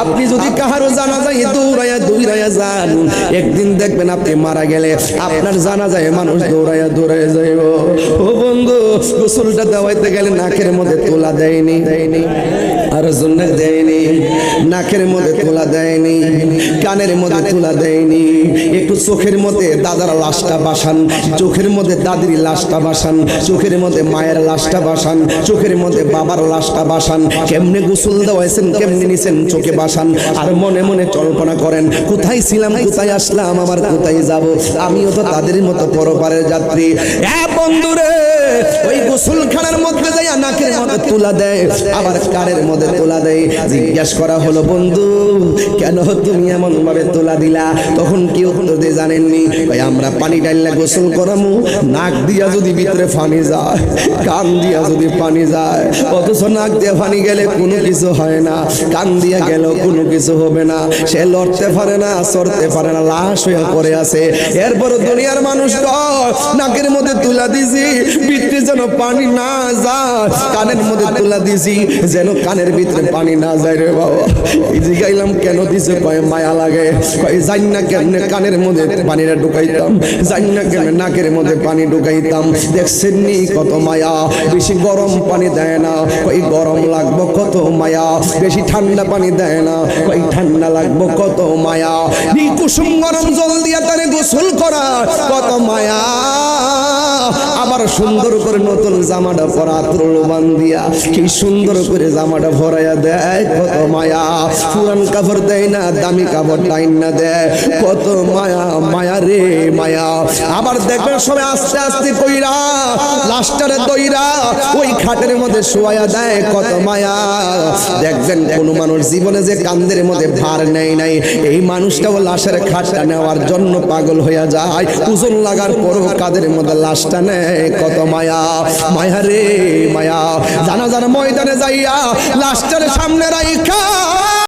আপনি যদি কাহারও জানা যায় দৌড়াইয়া দৌড়াইয়া যান, একদিন দেখবেন আপনি মারা গেলে আপনার জানা যায় মানুষ দৌড়াইয়া দৌড়াইয়া যাইব। ও বন্ধু, গোসলটা দেওয়াইতে গেলে নাকের মধ্যে তোলা দেয়নি। দেয়নি আর জন্য দেয়নি। নাকের মধ্যে তোলা দেয়নি কানের মধ্যে তোলা দেয়নি। একটু চোখের মধ্যে দাদার লাশটা বাসান চোখের মধ্যে দাদির লাশটা বাসান চোখের মধ্যে মায়ের লাশটা বাসান চোখের মধ্যে বাবার লাশটা বাসান। কেমনে গোসল দেওয়াইছেন কেমনে নিছেন চোখে বাসান। আর মনে মনে কল্পনা করেন কোথায় ছিলাম কোথায় আসলাম আমার কোথায় যাব? আমিও তো তাদের মতো পরপারের যাত্রী। এ বন্ধুরে ওই গোসলখানার নাকের মধ্যে তুলা দেয় আবার কারের মধ্যে তোলা দেয়। জিজ্ঞাস করা হলো বন্ধু কেন তুমি এমন ভাবে তোলা দিলা? তখন কেউ দিয়ে জানেননি? ভাই আমরা পানি ডাইলে গোসল করামু। নাক দিয়া যদি ভিতরে পানি যায় কান দিয়া যদি পানি যায় অথচ নাক দিয়ে পানি গেলে কোনো কিছু হয় না। কান দিয়া গেল কোনো কিছু হবে না। সে লড়তে পারে না সরতে পারে না লাশ হয়ে পড়ে আছে। এরপর দুনিয়ার মানুষ নাকের মধ্যে তুলা দিছি ভিতরে যেন পানি না যায়। কানের মধ্যে তুলা দিছি যেন কানের ভিতরে পানি না যায় রে বাবা। জিগাইলাম কেন দিছে? কয়, মায়া লাগে। কয়, জানি না কেমনে কানের মধ্যে পানিটা ঢুকাইতাম। জানি না কেমনে নাকের মধ্যে পানি ঢুকাইতাম। দেখছেন নি কত মায়া? বেশি গরম পানি দেয় না। কই গরম লাগবো কত মায়া? বেশি ঠান্ডা পানি দেয় না। কই ঠান্ডা লাগবো কত মায়া? নি কুসুম গরম জল দিয়া তারে গোসল করা কত মায়া? সুন্দর করে নতুন জামাটা পরা তুলবান দিয়া কি সুন্দর করে জামাটা ভরাইয়া দেয়, কত মায়া। পুরান কাপড় দেয় না, দামি কাপড় টাইন না দেয়, কত মায়া মায়া রে মায়া। আবার দেখবেন সবাই আস্তে আস্তে কইরা লাস্টারে দইরা ওই খাটের মধ্যে শোয়া দেয়, কত মায়া। দেখবেন কোন মানুষ জীবনে যে কান্দের মধ্যে ভার নেই নাই, এই মানুষটাও লাশের খাটটা নেওয়ার জন্য পাগল হইয়া যায়। ওজন লাগার পরও কাদের মধ্যে লাশটা নেয় কত মায়া মায়া রে মায়া। জানা জানা ময়দানে যাইয়া লাস্টের সামনে রাইখা।